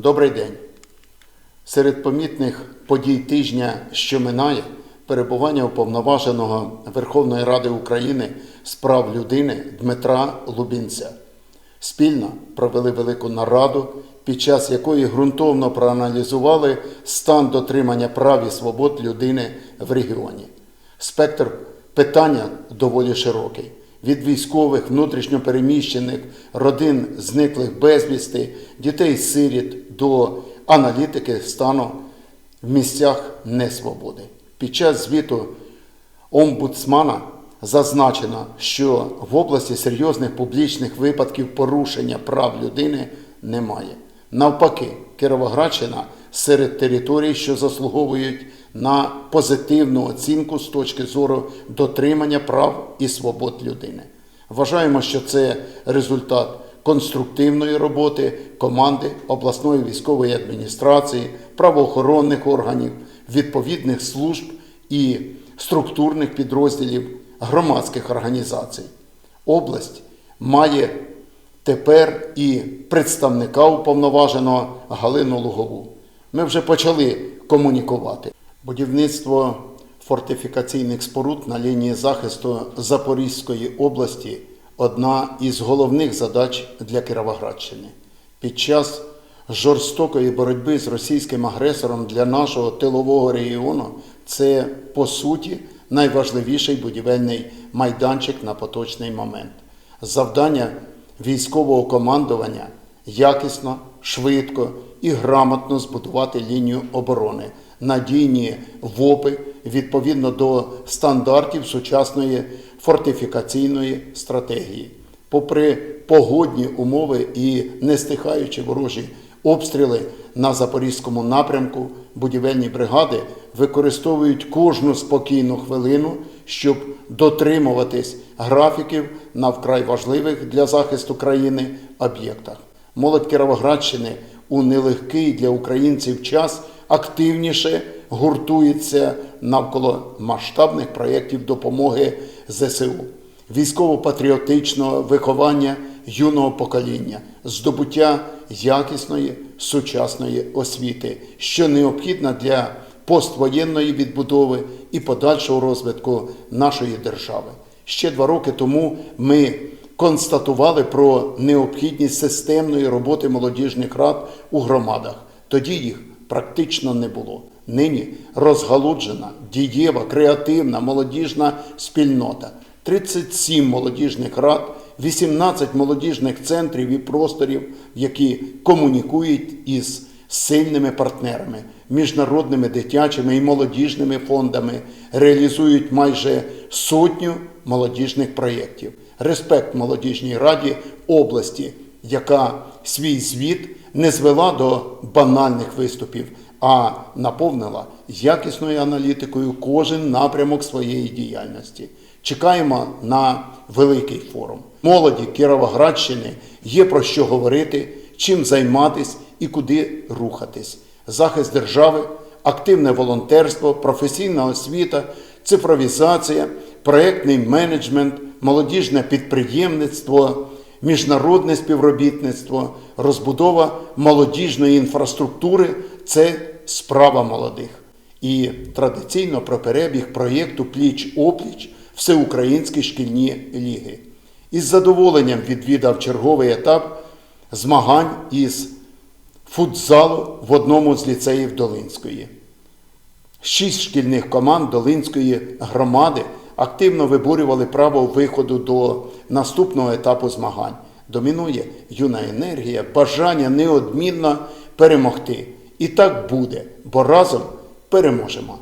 Добрий день. Серед помітних подій тижня, що минає, перебування уповноваженого Верховної Ради України з прав людини Дмитра Лубінця. Спільно провели велику нараду, під час якої ґрунтовно проаналізували стан дотримання прав і свобод людини в регіоні. Спектр питання доволі широкий. Від військових, внутрішньопереміщених, родин зниклих безвісти, дітей-сиріт до аналітики стану в місцях несвободи. Під час звіту омбудсмана зазначено, що в області серйозних публічних випадків порушення прав людини немає. Навпаки, Кіровоградщина серед територій, що заслуговують на позитивну оцінку з точки зору дотримання прав і свобод людини. Вважаємо, що це результат конструктивної роботи команди обласної військової адміністрації, правоохоронних органів, відповідних служб і структурних підрозділів громадських організацій. Область має тепер і представника уповноваженого Галину Лугову. Ми вже почали комунікувати. Будівництво фортифікаційних споруд на лінії захисту Запорізької області одна із головних задач для Кіровоградщини. Під час жорстокої боротьби з російським агресором для нашого тилового регіону це по суті найважливіший будівельний майданчик на поточний момент. Завдання військового командування якісно, швидко і грамотно збудувати лінію оборони, надійні ВОПи відповідно до стандартів сучасної фортифікаційної стратегії. Попри погодні умови і нестихаючі ворожі обстріли на запорізькому напрямку, будівельні бригади використовують кожну спокійну хвилину, щоб дотримуватись графіків на вкрай важливих для захисту країни об'єктах. Молодь Кіровоградщини у нелегкий для українців час активніше гуртується навколо масштабних проєктів допомоги ЗСУ, військово-патріотичного виховання юного покоління, здобуття якісної сучасної освіти, що необхідна для поствоєнної відбудови і подальшого розвитку нашої держави. Ще два роки тому ми констатували про необхідність системної роботи молодіжних рад у громадах. Тоді їх практично не було. Нині розгалуджена, дієва, креативна молодіжна спільнота. 37 молодіжних рад, 18 молодіжних центрів і просторів, які комунікують із сильними партнерами, міжнародними дитячими і молодіжними фондами, реалізують майже сотню молодіжних проєктів. Респект молодіжній раді області, яка свій звіт не звела до банальних виступів, а наповнила якісною аналітикою кожен напрямок своєї діяльності. Чекаємо на великий форум. Молоді Кіровоградщини є про що говорити, чим займатись і куди рухатись. Захист держави, активне волонтерство, професійна освіта, цифровізація, проєктний менеджмент, молодіжне підприємництво, міжнародне співробітництво, розбудова молодіжної інфраструктури це справа молодих. І традиційно про перебіг проєкту Пліч-опліч Всеукраїнські шкільні ліги. Із задоволенням відвідав черговий етап змагань із футзалу в одному з ліцеїв Долинської. Шість шкільних команд Долинської громади активно виборювали право виходу до наступного етапу змагань. Домінує юна енергія, бажання неодмінно перемогти. І так буде, бо разом переможемо.